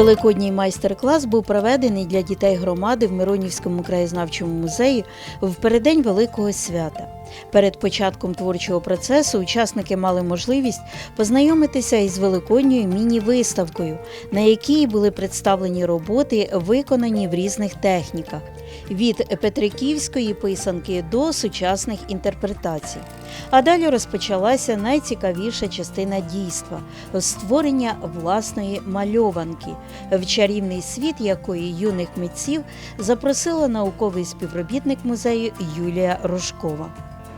Великодній майстер-клас був проведений для дітей громади в Миронівському краєзнавчому музеї в переддень Великого свята. Перед початком творчого процесу учасники мали можливість познайомитися із великодньою міні-виставкою, на якій були представлені роботи, виконані в різних техніках від петриківської писанки до сучасних інтерпретацій. А далі розпочалася найцікавіша частина дійства створення власної мальованки, в чарівний світ якої юних митців запросила науковий співробітник музею Юлія Рожкова.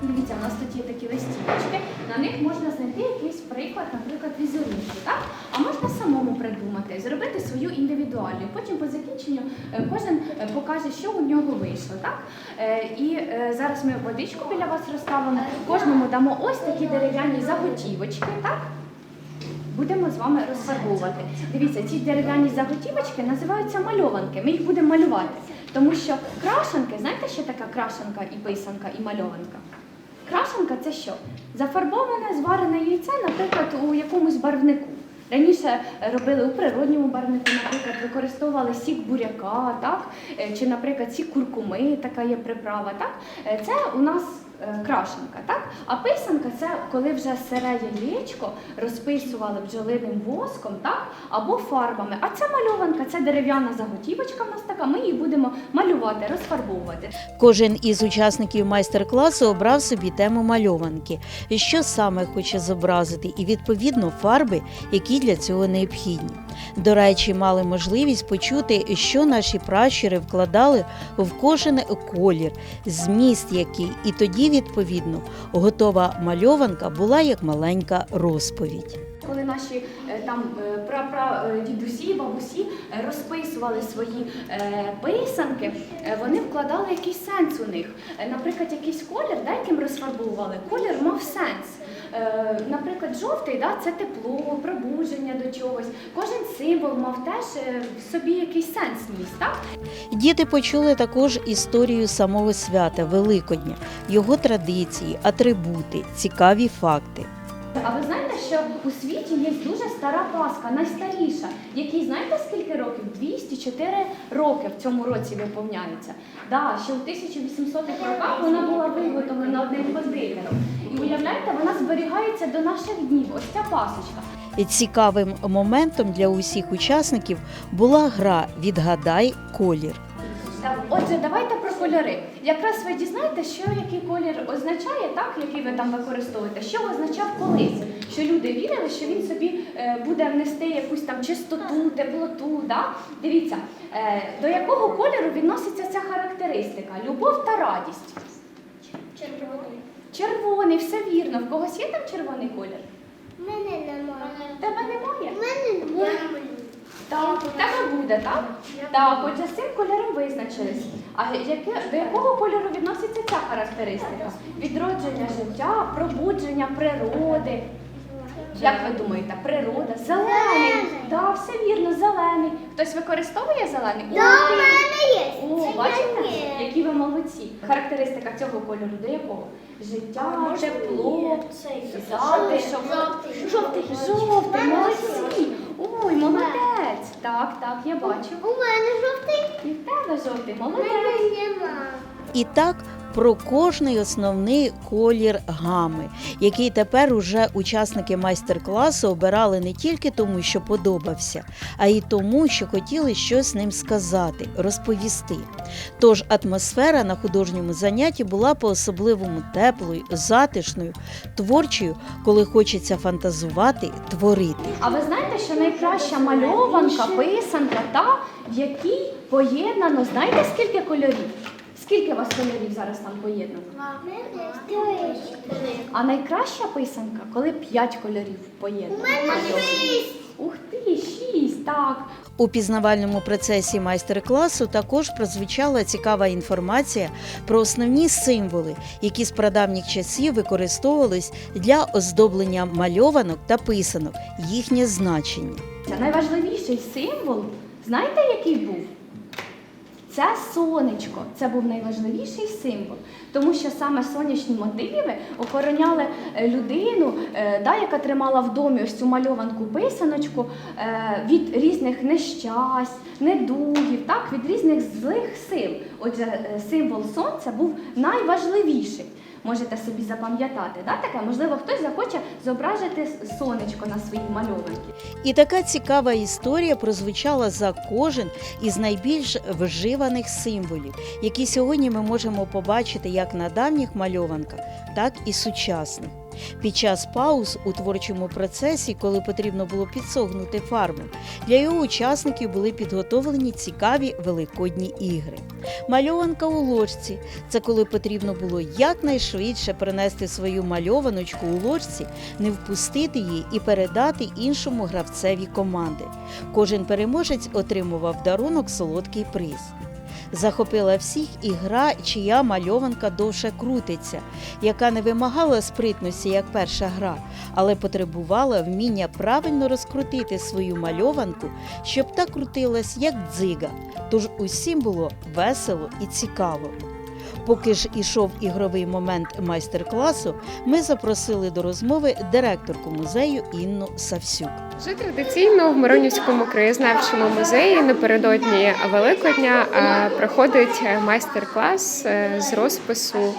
Дивіться, у нас тут є такі листівочки, на них можна знайти якийсь приклад, наприклад, візерунки. так? А можна самому придумати, зробити свою індивідуальну. Потім по закінченню е, кожен е, покаже, що у нього вийшло, так? Е, І зараз ми водичку біля вас розставимо, кожному дамо ось такі дерев'яні заготівочки, так? Будемо з вами розфарбовувати. Дивіться, ці дерев'яні заготівочки називаються мальованки. Ми їх будемо малювати. Тому що крашенки, знаєте, що така крашенка і писанка, і мальованка? Крашенка це що? Зафарбоване, зварене яйце, наприклад, у якомусь барвнику. Раніше робили у природньому барвнику, наприклад, використовували сік буряка, так? Е, чи, наприклад, сік куркуми, така є приправа. Так? Е, Це у нас крашенка, так? А писанка це коли вже сире яєчко розписували бджолиним воском, так? Або фарбами. А ця мальованка, це дерев'яна заготівочка в нас така, ми її будемо малювати, розфарбовувати. Кожен із учасників майстер-класу обрав собі тему мальованки, що саме хоче зобразити, і відповідно фарби, які для цього необхідні. До речі, мали можливість почути, що наші пращури вкладали в кожен колір, зміст який, і тоді, відповідно, готова мальованка була як маленька розповідь. Коли наші е, там е, пра-пра е, бабусі розписували свої писанки, вони вкладали якийсь сенс у них. Наприклад, якийсь колір, да, яким розфарбовували, колір мав сенс. Наприклад, жовтий да, це тепло, пробудження до чогось. Кожен символ мав теж в собі якийсь сенс ніс, так? Діти почули також історію самого свята Великодня, його традиції, атрибути, цікаві факти. А ви знаєте, що у світі є дуже стара Пасха, найстаріша, якій знаєте скільки років? 204 роки в цьому році виповняється. Да, ще у 1800-х роках вона була виготовлена одним кондитером. І уявляєте, вона зберігається до наших днів. Ось ця пасочка. І Цікавим моментом для усіх учасників була гра Відгадай колір. Так, Отже, давайте про кольори. Якраз ви дізнаєте, що який колір означає, так, який ви там використовуєте, що означав колись. Що люди вірили, що він собі е, буде внести якусь там чистоту, теплоту. Да? Дивіться, е, до якого кольору відноситься ця характеристика? Любов та радість. Червоний. Червоний, все вірно. В когось є там червоний колір? У мене немає. Тебе немає? У мене немає. Так, тебе буде, так? Так, отже, з цим кольором визначились. А яке, до якого кольору відноситься ця характеристика? Відродження життя, пробудження природи. Як ви думаєте, природа? Зелений. Так, все вірно, зелений. Хтось використовує зелений? Да, у мене є. О, Це бачите, є. які ви молодці. Характеристика цього кольору до якого? Життя, тепло, затишок. Жовтий. Жовтий, жовтий, молодці. Ой, молодець. Так, так, я бачу. У мене жовтий. І в тебе жовтий, У молодець. І так про кожний основний колір гами, який тепер уже учасники майстер-класу обирали не тільки тому, що подобався, а й тому, що хотіли щось ним сказати, розповісти. Тож атмосфера на художньому занятті була по-особливому теплою, затишною, творчою, коли хочеться фантазувати, творити. А ви знаєте, що найкраща мальованка, писанка та, в якій поєднано, знаєте скільки кольорів? Скільки вас кольорів зараз там поєднано? А найкраща писанка, коли п'ять кольорів поєднано. У мене шість. Ух ти, шість, так. У пізнавальному процесі майстер-класу також прозвучала цікава інформація про основні символи, які з прадавніх часів використовувались для оздоблення мальованок та писанок, їхнє значення. Це найважливіший символ. Знаєте, який був? Це сонечко, це був найважливіший символ, тому що саме сонячні мотиви охороняли е, людину, е, да, яка тримала в домі ось цю мальованку писаночку е, від різних нещасть, недугів, так, від різних злих сил. Отже, символ сонця був найважливіший. Можете собі запам'ятати, да, таке? Можливо, хтось захоче зображити сонечко на своїй мальованці. І така цікава історія прозвучала за кожен із найбільш вживаних символів, які сьогодні ми можемо побачити як на давніх мальованках, так і сучасних. Під час пауз у творчому процесі, коли потрібно було підсогнути фарбу, для його учасників були підготовлені цікаві великодні ігри. Мальованка у ложці це коли потрібно було якнайшвидше принести свою мальованочку у ложці, не впустити її і передати іншому гравцеві команди. Кожен переможець отримував дарунок солодкий приз. Захопила всіх і гра, чия мальованка довше крутиться, яка не вимагала спритності, як перша гра, але потребувала вміння правильно розкрутити свою мальованку, щоб та крутилась як дзига. Тож усім було весело і цікаво. Поки ж ішов ігровий момент майстер-класу, ми запросили до розмови директорку музею Інну Савсюк. Вже традиційно в Миронівському краєзнавчому музеї напередодні Великодня е, проходить майстер-клас е, з розпису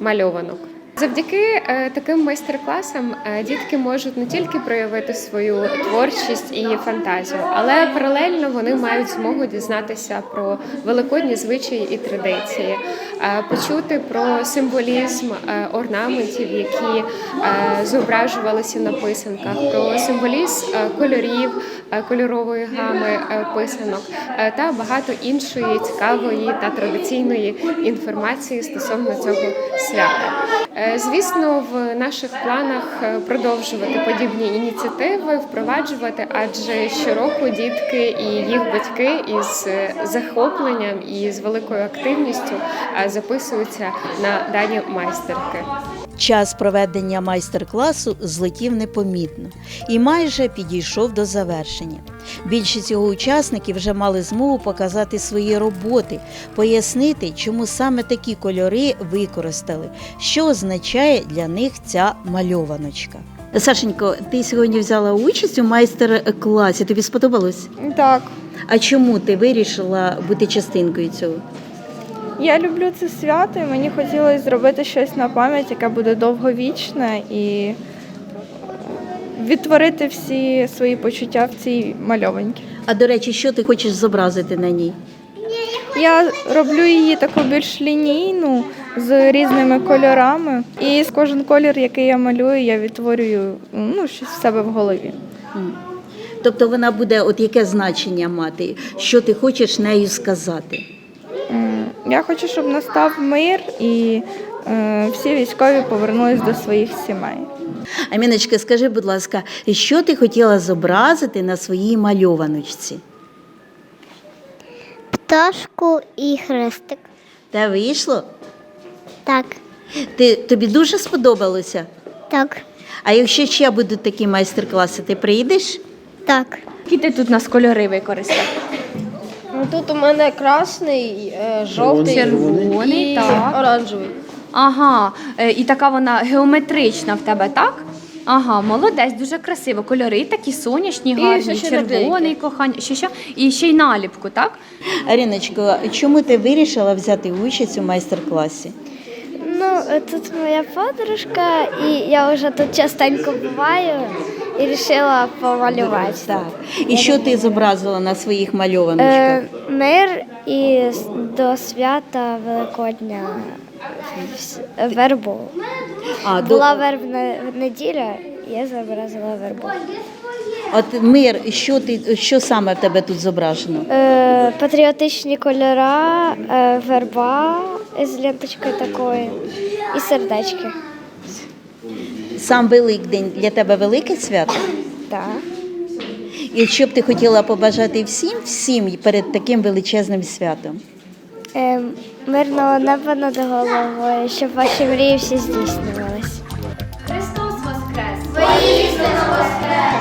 мальованок. Завдяки е, таким майстер-класам е, дітки можуть не тільки проявити свою творчість і фантазію, але паралельно вони мають змогу дізнатися про великодні звичаї і традиції, е, почути про символізм орнаментів, які зображувалися на писанках, про символізм кольорів, кольорової гами писанок та багато іншої цікавої та традиційної інформації стосовно цього свята. Е, Звісно, в наших планах е, продовжувати подібні ініціативи, впроваджувати, адже щороку дітки і їх батьки із е, захопленням і з великою активністю записуються на дані майстерки. Час проведення майстер-класу злетів непомітно і майже підійшов до завершення. Більшість його учасників вже мали змогу показати свої роботи, пояснити, чому саме такі кольори використали, що означає для них ця мальованочка. Сашенько, ти сьогодні взяла участь у майстер-класі. Тобі сподобалось? Так, А чому ти вирішила бути частинкою цього? Я люблю це свято, і мені хотілося зробити щось на пам'ять, яке буде довговічне, і відтворити всі свої почуття в цій мальованці. А до речі, що ти хочеш зобразити на ній? Я роблю її таку більш лінійну з різними кольорами. І з кожен колір, який я малюю, я відтворюю ну, щось в себе в голові. Тобто вона буде от яке значення мати, що ти хочеш нею сказати? Я хочу, щоб настав мир і е, всі військові повернулись до своїх сімей. Аміночка, скажи, будь ласка, що ти хотіла зобразити на своїй мальованочці? Пташку і хрестик. Та вийшло? Так, Ти, тобі дуже сподобалося? так, А якщо ще будуть такі майстер-класи, ти прийдеш? так. Які ти тут у нас кольори використав? Ну, тут у мене красний, е, жовтий Червоний, і так. оранжевий. Ага, е, і така вона геометрична в тебе, так? Ага, молодець, дуже красиво. Кольори такі сонячні, І гарні, ще ще червоний, наклейки. кохання. Ще що? І ще й наліпку, так? Аріночко, чому ти вирішила взяти участь у майстер-класі? Ну, тут моя подружка, і я вже тут частенько буваю і вирішила помалювати. Так. І що ти зобразила на своїх мальованочках? Е, мир і до свята Великодня вербу. А, до- вербна неділя, я зобразила вербу. От мир, що ти що саме в тебе тут зображено? Е, патріотичні кольора, е, верба з ленточкою такою і сердечки. Сам Великдень для тебе велике свято? Так. І що б ти хотіла побажати всім, всім перед таким величезним святом? Е, мирного неба над головою, щоб ваші мрії всі здійснювались. Христос Воскрес! Воістину воскрес!